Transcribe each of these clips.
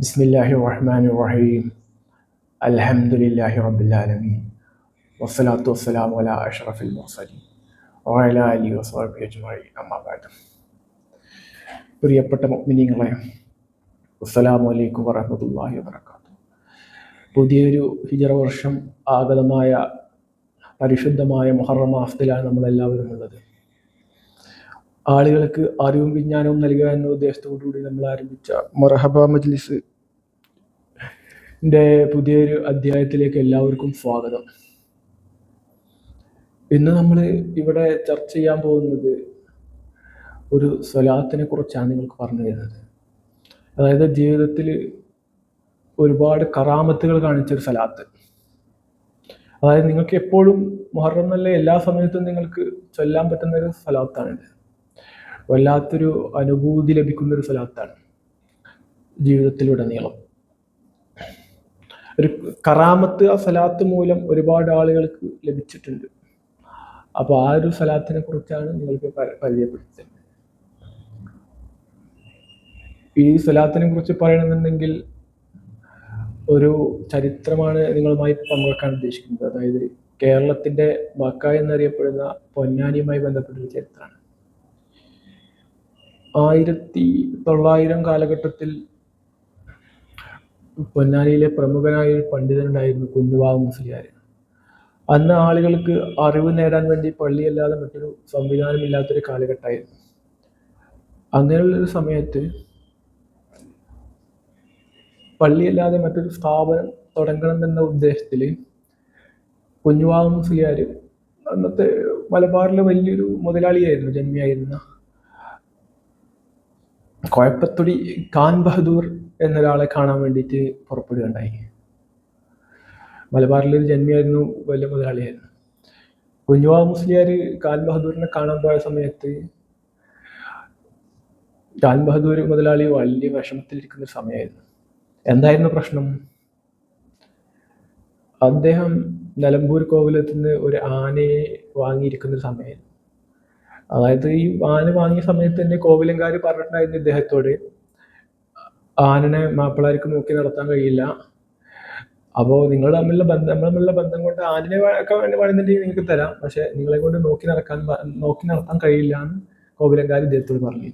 ബിസ്മില്ലാഹി റഹ്മാൻ റഹീം അലഹമുല്ലാഹി റബുല്ലാലമീൻ വസ്സലാത്തു വസ്സലാം വല അഷറഫുൽ മുസലീം ഓല അലി വസ്വാബി അജ്മായി അമ്മാബാദ് പ്രിയപ്പെട്ട മിനിങ്ങളെ അസ്സലാമു അലൈക്കും വറഹമത്തല്ലാഹി വബർക്കാത്തു പുതിയൊരു ഹിജറ വർഷം ആഗതമായ പരിശുദ്ധമായ മുഹറം മാസത്തിലാണ് നമ്മളെല്ലാവരും ഉള്ളത്. ആളുകൾക്ക് അറിവും വിജ്ഞാനവും നൽകുക എന്ന ഉദ്ദേശത്തോടുകൂടി നമ്മൾ ആരംഭിച്ച മൊറഹബ മജ്ലിസ് ന്റെ പുതിയൊരു അധ്യായത്തിലേക്ക് എല്ലാവർക്കും സ്വാഗതം. ഇന്ന് നമ്മൾ ഇവിടെ ചർച്ച ചെയ്യാൻ പോകുന്നത് ഒരു സ്വലാത്തിനെ കുറിച്ചാണ് നിങ്ങൾക്ക് പറഞ്ഞു തരുന്നത്. അതായത് ജീവിതത്തിൽ ഒരുപാട് കറാമത്തുകൾ കാണിച്ചൊരു സ്വലാത്ത്. അതായത് നിങ്ങൾക്ക് എപ്പോഴും മുഹറം നല്ല എല്ലാ സമയത്തും നിങ്ങൾക്ക് ചൊല്ലാൻ പറ്റുന്ന ഒരു സ്വലാത്താണിത്. വല്ലാത്തൊരു അനുഭൂതി ലഭിക്കുന്ന ഒരു സ്ഥലത്താണ് ജീവിതത്തിലുടനീളം. കറാമത്ത് ആ സലാത്ത് മൂലം ഒരുപാട് ആളുകൾക്ക് ലഭിച്ചിട്ടുണ്ട്. അപ്പോൾ ആ ഒരു സലാത്തിനെ കുറിച്ചാണ് നിങ്ങൾക്ക് പരിചയപ്പെടുത്തുന്നത്. ഈ സലാത്തിനെ കുറിച്ച് പറയണമെന്നുണ്ടെങ്കിൽ ഒരു ചരിത്രമാണ് നിങ്ങളുമായി പങ്കുവെക്കാൻ ഉദ്ദേശിക്കുന്നത്. അതായത് കേരളത്തിന്റെ മക്ക എന്നറിയപ്പെടുന്ന പൊന്നാനിയുമായി ബന്ധപ്പെട്ട ഒരു ചരിത്രമാണ്. ആയിരത്തി തൊള്ളായിരം കാലഘട്ടത്തിൽ പൊന്നാനിയിലെ പ്രമുഖനായ ഒരു പണ്ഡിതനുണ്ടായിരുന്നു കുഞ്ഞുവാവ് മുസ്ലിയാർ. അന്ന് ആളുകൾക്ക് അറിവ് നേടാൻ വേണ്ടി പള്ളിയല്ലാതെ മറ്റൊരു സംവിധാനമില്ലാത്തൊരു കാലഘട്ടമായിരുന്നു. അങ്ങനെയുള്ളൊരു സമയത്ത് പള്ളിയല്ലാതെ മറ്റൊരു സ്ഥാപനം തുടങ്ങണം എന്ന ഉദ്ദേശത്തിൽ കുഞ്ഞുവാവ് മുസ്ലിയാർ അന്നത്തെ മലബാറിലെ വലിയൊരു മുതലാളിയായിരുന്നു ജന്മിയായിരുന്ന കോഴപ്പത്തൊടി ഖാൻ ബഹദൂർ എന്നൊരാളെ കാണാൻ വേണ്ടിയിട്ട് പുറപ്പെടുകയുണ്ടായി. മലബാറിലൊരു ജന്മിയായിരുന്നു വലിയ മുതലാളിയായിരുന്നു. കുഞ്ഞുവാ മുസ്ലിയാർ കാൽ ബഹദൂറിനെ കാണാൻ പോയ സമയത്ത് കാൽ ബഹദൂർ മുതലാളി വലിയ വിഷമത്തിലിരിക്കുന്ന ഒരു സമയമായിരുന്നു. എന്തായിരുന്നു പ്രശ്നം? അദ്ദേഹം നിലമ്പൂർ കോവിലത്തിൽ നിന്ന് ഒരു ആനയെ വാങ്ങിയിരിക്കുന്ന ഒരു സമയമായിരുന്നു. അതായത് ഈ ആന വാങ്ങിയ സമയത്ത് തന്നെ കോവിലങ്കാർ പറഞ്ഞിട്ടുണ്ടായിരുന്നു ഇദ്ദേഹത്തോട് ആനനെ മാപ്പിളാർക്ക് നോക്കി നടത്താൻ കഴിയില്ല. അപ്പോൾ നിങ്ങൾ തമ്മിലുള്ള ബന്ധം നമ്മൾ തമ്മിലുള്ള ബന്ധം കൊണ്ട് ആനനെ പറയുന്നുണ്ടെങ്കിൽ വേണ്ടി വേണമെന്നുണ്ടെങ്കിൽ നിങ്ങൾക്ക് തരാം. പക്ഷെ നിങ്ങളെ കൊണ്ട് നോക്കി നടക്കാൻ നോക്കി നടത്താൻ കഴിയില്ല എന്ന് കോവിലങ്കാരി ഇദ്ദേഹത്തോട് പറഞ്ഞു.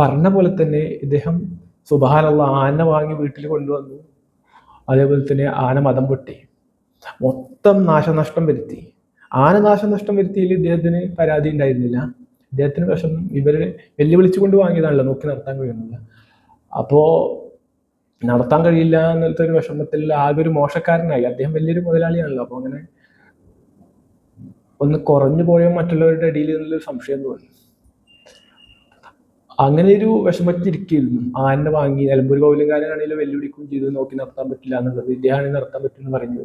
പറഞ്ഞ പോലെ തന്നെ ഇദ്ദേഹം സുബാനുള്ള ആന വാങ്ങി വീട്ടിൽ കൊണ്ടുവന്നു. അതേപോലെ തന്നെ ആന മതം പൊട്ടി. മൊത്തം നാശനഷ്ടം വരുത്തി. ആന നാശനഷ്ടം വരുത്തിയിൽ ഇദ്ദേഹത്തിന് പരാതി ഉണ്ടായിരുന്നില്ല. ഇദ്ദേഹത്തിന് പക്ഷെ ഇവരെ വെല്ലുവിളിച്ചുകൊണ്ട് വാങ്ങിയതാണല്ലോ നോക്കി നടത്താൻ കഴിയുന്നില്ല അപ്പോ നടത്താൻ കഴിയില്ല എന്നുള്ള ഒരു വിഷമത്തിൽ ആകെ ഒരു മോശക്കാരനായി. അദ്ദേഹം വലിയൊരു മുതലാളിയാണല്ലോ. അപ്പൊ അങ്ങനെ ഒന്ന് കുറഞ്ഞു പോയോ മറ്റുള്ളവരുടെ ഇടയിൽ നിന്നുള്ളൊരു സംശയം തോന്നി. അങ്ങനെ ഒരു വിഷമത്തിരിക്കുന്നു ആനെ വാങ്ങി നിലമ്പൂർ കൗലികാരനാണെങ്കിലും വെല്ലുവിളിക്കുകയും ചെയ്തു നോക്കി നടത്താൻ പറ്റില്ല എന്നുള്ളത്. ഇദ്ദേഹമാണെങ്കിൽ നടത്താൻ പറ്റുമെന്ന് പറഞ്ഞു.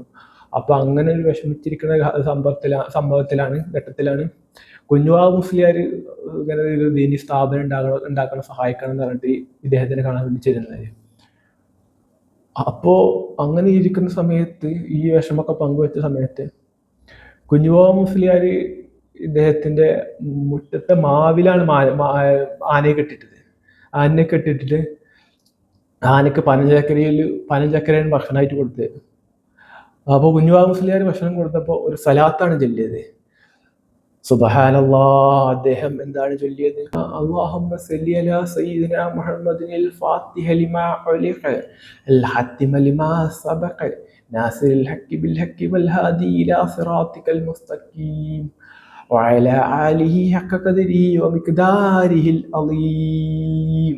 അപ്പൊ അങ്ങനെ ഒരു വിഷമിച്ചിരിക്കുന്ന സംഭവത്തിലാണ് ഘട്ടത്തിലാണ്. കുഞ്ഞുവാ മുസ്ലിയാർ ഇങ്ങനെ ഒരു ദീനി സ്ഥാപനം ഉണ്ടാകണം ഉണ്ടാക്കണം സഹായിക്കണം എന്ന് പറഞ്ഞിട്ട് ഇദ്ദേഹത്തിനെ കാണാൻ വേണ്ടി ചെല്ലുന്നത്. അപ്പോ അങ്ങനെ ഇരിക്കുന്ന സമയത്ത് ഈ വിഷമൊക്കെ പങ്കുവെച്ച സമയത്ത് കുഞ്ഞുവാ മുസ്ലിയാർ ഇദ്ദേഹത്തിന്റെ മുറ്റത്തെ മാവിലാണ് ആനയെ കെട്ടിട്ടത് ആനയെ കെട്ടിട്ടിട്ട് ആനക്ക് പനഞ്ചക്കരയിൽ പനഞ്ചക്കരയാണ് ഭക്ഷണമായിട്ട് കൊടുത്തത്. അപ്പൊ കുഞ്ഞുവാ മുസ്ലിയാർ ഭക്ഷണം കൊടുത്തപ്പോ ഒരു സലാത്താണ് ചൊല്ലിയത് സുബഹാനല്ലാ അദ്ദേഹം എന്താണ് ചൊല്ലിയത് അല്ലാഹുമ്മ സല്ലി അലാ സയ്യിദിന മുഹമ്മദിനിൽ ഫാത്തിഹ ലിമാ ഉലിഖ അൽ ഹാത്തിമ ലിമാ സബഖ നാസിറിൽ ഹഖ് ബിൽ ഹഖ് വൽ ഹാദി ഇലാ സിറാത്തിക്കൽ മുസ്തഖീം وعلى آله حق قدره ومقداره العظيم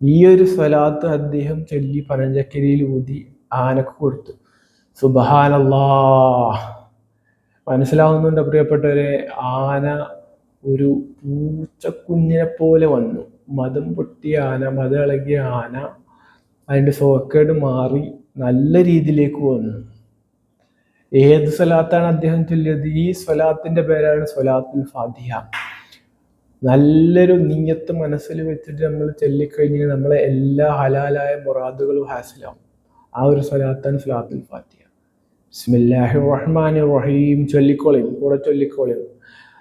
ഈ ഒരു സ്വലാത്ത് അദ്ദേഹം ചൊല്ലി പനഞ്ചക്കരിയിൽ ഊതി ആനക്ക് കൊടുത്തു. സുബഹാനല്ലാ മനസ്സിലാവുന്നുണ്ട് പ്രിയപ്പെട്ടവരെ? ആന ഒരു പൂച്ചക്കുഞ്ഞിനെ പോലെ വന്നു. മതം പൊട്ടിയ ആന മതം ഇളകിയ ആന അതിന്റെ സോക്കേട് മാറി നല്ല രീതിയിലേക്ക് വന്നു. ഏത് സ്വലാത്താണ് അദ്ദേഹം ചൊല്ലിയത്? ഈ സ്വലാത്തിന്റെ പേരാണ് സ്വലാത്തുൽ ഫാദിയ നല്ലൊരു നീയത്ത് മനസ്സിൽ വെച്ചിട്ട് നമ്മൾ ചൊല്ലിക്കഴിഞ്ഞാൽ നമ്മളെ എല്ലാ ഹലാലായ മുറാദുകളും ഹാസിലാവും. ആ ഒരു സ്വലാത്താണ് സ്വലാത്തുൽ ഫാത്തിഹ ബിസ്മില്ലാഹി റഹ്മാൻ റഹീം ചൊല്ലിക്കോളയും കൂടെ ചൊല്ലിക്കോളയും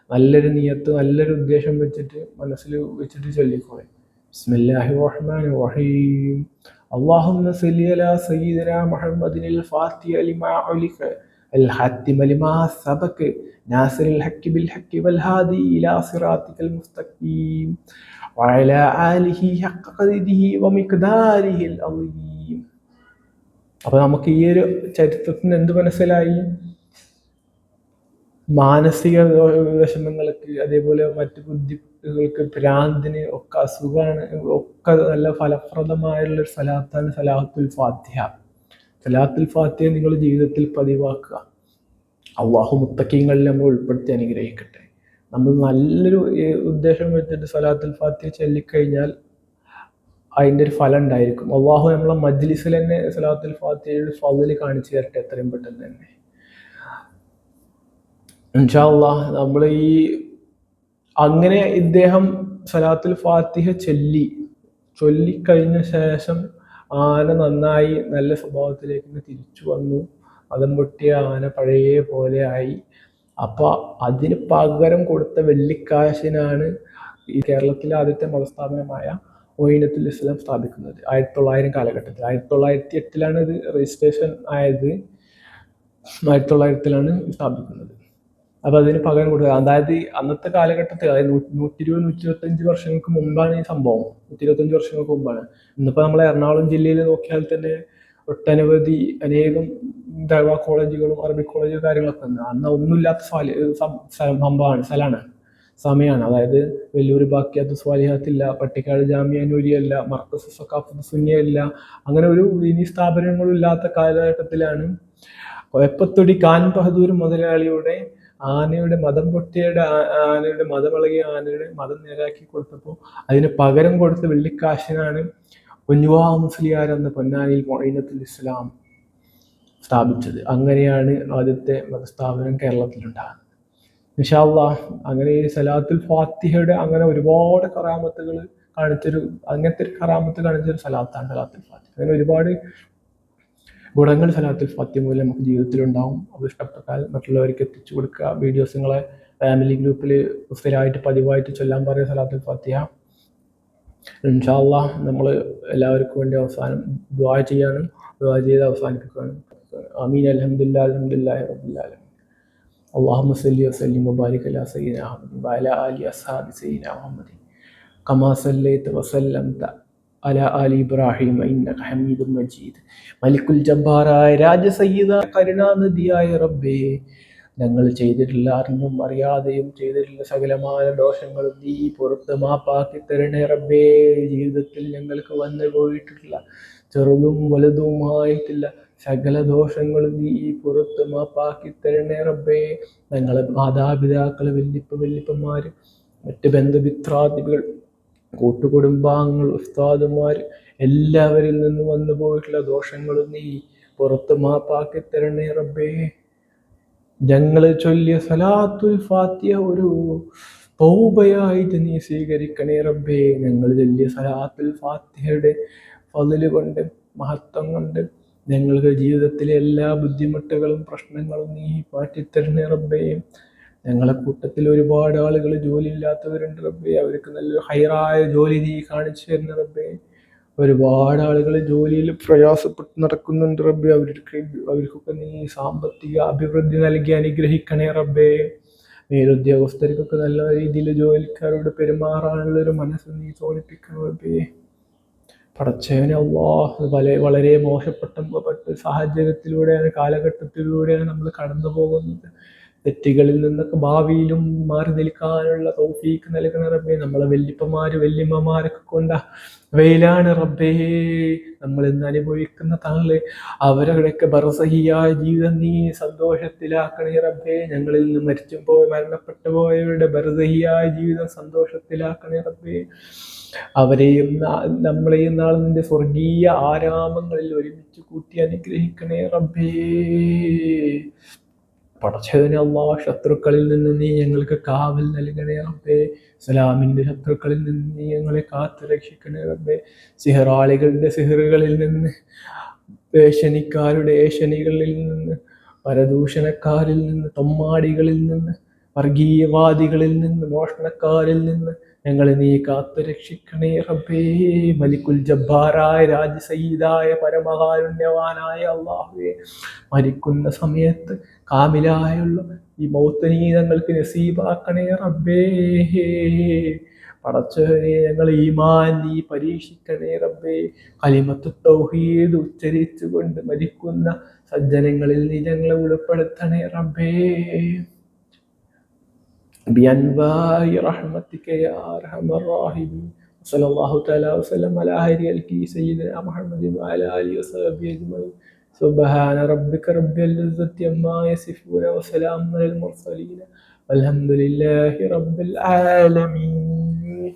നല്ലൊരു നീയത്ത് നല്ലൊരു ഉദ്ദേശം വെച്ചിട്ട് മനസ്സിൽ വെച്ചിട്ട് ചൊല്ലിക്കോളയും بسم الله الرحمن الرحيم اللهم صل على سيدنا محمد الفاتح لما علق الحاتم لما سبق ناصر الحق بالحق والهادي إلى صراطك المستقيم وعلى آله حق قدره ومقداره العظيم അപ്പൊ നമുക്ക് ഈ ഒരു ചരിത്രത്തിന് എന്ത് മനസ്സിലായി? മാനസിക വിഷമങ്ങൾക്ക് അതേപോലെ മറ്റു ബുദ്ധികൾക്ക് ഭ്രാന്തിന് ഒക്കെ അസുഖമാണ് ഒക്കെ നല്ല ഫലപ്രദമായുള്ള സലാത്താണ് സലാഹത്തുൽ ഫാത്തിഹ. സലാത്തുൽ ഫാത്തിഹ നിങ്ങൾ ജീവിതത്തിൽ പതിവാക്കുക. അള്ളാഹു മുത്തക്കീങ്ങളിൽ നമ്മൾ ഉൾപ്പെടുത്തി അനുഗ്രഹിക്കട്ടെ. നമ്മൾ നല്ലൊരു ഉദ്ദേശം വെച്ചിട്ട് സലാത്തുൽ ഫാത്തിഹ ചൊല്ലിക്കഴിഞ്ഞാൽ അതിന്റെ ഒരു ഫലം ഉണ്ടായിരിക്കും. അള്ളാഹു നമ്മളെ മജ്ലിസിൽ തന്നെ സലാത്തുൽ ഫാത്തിയുടെ ഫതിൽ കാണിച്ചു തരട്ടെ എത്രയും പെട്ടെന്ന് തന്നെ. ഇൻഷാല്ല നമ്മൾ ഈ അങ്ങനെ ഇദ്ദേഹം സലാത്തുൽ ഫാത്തിഹ ചൊല്ലി ചൊല്ലിക്കഴിഞ്ഞ ശേഷം ആന നന്നായി നല്ല സ്വഭാവത്തിലേക്ക് തിരിച്ചു വന്നു. അതം പൊട്ടിയ ആന പഴയ പോലെ ആയി. അപ്പൊ അതിന് പകരം കൊടുത്ത വെള്ളിക്കാശിനാണ് ഈ കേരളത്തിലെ ആദ്യത്തെ മതസ്ഥാപനമായ ഒയിനത്തുൽ ഇസ്ലാം സ്ഥാപിക്കുന്നത്. ആയിരത്തി തൊള്ളായിരം കാലഘട്ടത്തിൽ. ആയിരത്തി തൊള്ളായിരത്തി എട്ടിലാണ് ഇത് രജിസ്ട്രേഷൻ ആയത്. ആയിരത്തി തൊള്ളായിരത്തിലാണ് സ്ഥാപിക്കുന്നത്. അപ്പൊ അതിന് പകരം കൊടുക്കുക. അതായത് അന്നത്തെ കാലഘട്ടത്തിൽ അതായത് നൂറ്റി ഇരുപത് നൂറ്റി ഇരുപത്തഞ്ച് വർഷങ്ങൾക്ക് മുമ്പാണ് ഈ സംഭവം. നൂറ്റി ഇരുപത്തഞ്ച് വർഷങ്ങൾക്ക് മുമ്പാണ്. ഇന്നിപ്പോ നമ്മളെ എറണാകുളം ജില്ലയിൽ നോക്കിയാൽ തന്നെ ഒട്ടനവധി അനേകം ദൈവ കോളേജുകളും അറബിക് കോളേജുകളും കാര്യങ്ങളൊക്കെ ഉണ്ട്. അന്ന് ഒന്നുമില്ലാത്ത സ്ഥലമാണ് സ്ഥലമാണ് സമയമാണ് അതായത് വലിയൊരു ബാക്കിയാത്ത സ്വാലിഹാത്തില്ല പട്ടിക്കാട് ജാമ്യ നൂരിയല്ല മർക്കസ് സക്കാഫത്ത് സുന്നിയല്ല അങ്ങനെ ഒരു ഇനി സ്ഥാപനങ്ങളും ഇല്ലാത്ത കാലഘട്ടത്തിലാണ് കൊയപ്പത്തൊടി ഖാൻ ബഹദൂർ മുതലാളിയുടെ ആനയുടെ മതം പൊട്ടിയുടെ ആനയുടെ മതമിളകിയ ആനയുടെ മതം നേരാക്കി കൊടുത്തപ്പോൾ അതിന് പകരം കൊടുത്ത വെള്ളിക്കാശിനാണ് കുഞ്ഞുവാ മുസ്ലിയാർ എന്ന പൊന്നാനിയിൽ മൊയ്നത്തുൽ ഇസ്ലാം സ്ഥാപിച്ചത്. അങ്ങനെയാണ് ആദ്യത്തെ മതസ്ഥാപനം കേരളത്തിലുണ്ടാകുന്നത്. നിഷാല്ല അങ്ങനെ ഈ സലാത്തുൽ ഫാത്തിഹയുടെ അങ്ങനെ ഒരുപാട് കറാമത്തുകൾ കാണിച്ചൊരു അങ്ങനത്തെ ഒരു കറാമത്ത് കാണിച്ചൊരു സലാത്താണ് സലാത്തുൽ ഫാത്തിഹ. അങ്ങനെ ഒരുപാട് ഗുണങ്ങൾ സലാത്തുൽ ഫാത്തിഹ മൂലം നമുക്ക് ജീവിതത്തിലുണ്ടാവും. അത് ഇഷ്ടപ്പെട്ടാൽ മറ്റുള്ളവർക്ക് എത്തിച്ചു കൊടുക്കുക. വീഡിയോസ് നിങ്ങളെ ഫാമിലി ഗ്രൂപ്പിൽ സ്ഥിരമായിട്ട് പതിവായിട്ട് ചൊല്ലാൻ പറയുക സലാത്തുൽ ഫാത്തിഹ. ഇൻഷാല്ല നമ്മൾ എല്ലാവർക്കും വേണ്ടി അവസാനം ദ്വാ ചെയ്യാനും ദ്വാ ചെയ്ത് അവസാനിപ്പിക്കാനും അമീൻ അലഹമില്ല അലഹമുല്ലാ റബുല്ലാലും അള്ളാഹു സല്ലി വസ്ലിം മുബാരിക് അല സയ്യിന അഹമ്മദ് വല അലി അസാദ് സയ്യിന അഹമ്മദ് കമാ സല്ലൈത്ത് വസല്ലം അല അലി ഇബ്രാഹിം ഹമീദ് മജീദ്. മലിക്കുൽ ജബ്ബാറായ രാജസയ്യിദ കരുണാനിധിയായ റബ്ബേ ഞങ്ങൾ ചെയ്തിട്ടില്ല അറിഞ്ഞും അറിയാതെയും ചെയ്തിട്ടുള്ള സകലമായ ദോഷങ്ങളും നീ പുറത്ത് മാപ്പാക്കി തരണേ റബ്ബേ. ജീവിതത്തിൽ ഞങ്ങൾക്ക് വന്നു പോയിട്ടുള്ള ചെറുതും വലുതുമായിട്ടില്ല. സകല ദോഷങ്ങളും നീ പുറത്ത് മാപ്പാക്കി തരണേ റബ്ബേ. ഞങ്ങളെ മാതാപിതാക്കൾ വല്യപ്പ വല്യപ്പന്മാർ മറ്റ് ബന്ധുമിത്രാദികൾ കൂട്ടുകുടുംബാംഗങ്ങൾ ഉസ്താദുമാർ എല്ലാവരിൽ നിന്നും വന്നു പോയിട്ടുള്ള ദോഷങ്ങളും നീ പുറത്ത് മാപ്പാക്കി തരണേ റബ്ബേ. ഞങ്ങൾ ചൊല്ലിയ സലാത്തുൽ ഫാത്തിയ ഒരു പൗബയായിട്ട് നീ സ്വീകരിക്കണേ റബ്ബേ. ഞങ്ങൾ ചൊല്ലിയ സലാത്തുൽ ഫാത്തിഹയുടെ ഫതിൽ കൊണ്ട് മഹത്വം കൊണ്ട് ഞങ്ങൾക്ക് ജീവിതത്തിലെ എല്ലാ ബുദ്ധിമുട്ടുകളും പ്രശ്നങ്ങളും നീ മാറ്റിത്തരണേ റബ്ബേ. ഞങ്ങളെ കൂട്ടത്തിൽ ഒരുപാട് ആളുകൾ ജോലി ഇല്ലാത്തവരുണ്ട് റബ്ബേ. അവർക്ക് നല്ലൊരു ഹൈറായ ജോലി നീ കാണിച്ചു തരുന്ന റബ്ബേ. ഒരുപാട് ആളുകൾ ജോലിയിൽ പ്രയാസപ്പെട്ട് നടക്കുന്നുണ്ട് റബ്ബെ. അവർക്ക് അവർക്കൊക്കെ നീ സാമ്പത്തിക അഭിവൃദ്ധി നൽകി അനുഗ്രഹിക്കണേ റബ്ബേ. മേലുദ്യോഗസ്ഥർക്കൊക്കെ നല്ല രീതിയിൽ ജോലിക്കാരോട് പെരുമാറാനുള്ളൊരു മനസ്സ് നീ തോന്നിപ്പിക്കണം റബ്ബേ. പടച്ചവനെ അള്ളാഹ് വളരെ വളരെ മോശപ്പെട്ട സാഹചര്യത്തിലൂടെയാണ് കാലഘട്ടത്തിലൂടെയാണ് നമ്മൾ കടന്നു പോകുന്നത് തെറ്റുകളിൽ നിന്നൊക്കെ ഭാവിയിലും മാറി നിൽക്കാനുള്ള തൗഫീക്ക് നൽകണ റബ്ബേ നമ്മളെ വല്യപ്പന്മാര് വല്യമ്മമാരൊക്കെ കൊണ്ട. വെയിലാണ് റബ്ബേ നമ്മൾ ഇന്ന് അനുഭവിക്കുന്ന താങ്കളെ. അവരുടെയൊക്കെ ബർസഹിയായ ജീവിതം നീ സന്തോഷത്തിലാക്കണേ റബ്ബേ. ഞങ്ങളിൽ നിന്ന് മരിച്ചു പോയ മരണപ്പെട്ടു പോയവരുടെ ബർസഹിയായ ജീവിതം സന്തോഷത്തിലാക്കണേ റബ്ബേ. അവരെയും നമ്മളെയും നാളെ നിന്റെ സ്വർഗീയ ആരാമങ്ങളിൽ ഒരുമിച്ച് കൂട്ടി അനുഗ്രഹിക്കണേ റബ്ബേ. പടച്ചവനെ അള്ളാ ശത്രുക്കളിൽ നിന്ന് നീ ഞങ്ങൾക്ക് കാവൽ നൽകണേ റബ്ബേ. സലാമിന്റെ ശത്രുക്കളിൽ നിന്ന് നീ ഞങ്ങളെ കാത്തു രക്ഷിക്കണേ റബ്ബേ. സിഹറാളികളുടെ സിഹറുകളിൽ നിന്ന് ഏഷനിക്കാരുടെ ഏഷനികളിൽ നിന്ന് പരദൂഷണക്കാരിൽ നിന്ന് തൊമ്മാടികളിൽ നിന്ന് വർഗീയവാദികളിൽ നിന്ന് മോഷണക്കാരിൽ നിന്ന് ഞങ്ങളെ നീ കാത്തു രക്ഷിക്കണേ റബ്ബേ. മലിക്കുൽ ജബ്ബാറായ രാജസയ്യിദായ പരമകാരുണ്യവാനായ അള്ളാഹുവെ. മരിക്കുന്ന സമയത്ത് കാമിലായുള്ള ഈ മൗത്തനീ ഞങ്ങൾക്ക് നസീബാക്കണേ റബ്ബേ. പടച്ചവനെ ഞങ്ങൾ ഈമാൻ നീ പരീക്ഷിക്കണേ റബ്ബേ. കലിമത്ത് തൗഹീദ് ഉച്ചരിച്ചുകൊണ്ട് മരിക്കുന്ന സജ്ജനങ്ങളിൽ നീ ഞങ്ങളെ ഉൾപ്പെടുത്തണേ റബ്ബേ. بأنواع رحمتك يا أرحم الراحمين صلى الله تعالى وسلم على هدي الكي سيدنا محمد وعلى آله وصحبه أجمعين سبحان ربك رب العزة عما يصفون وسلام على المرسلين والحمد لله رب العالمين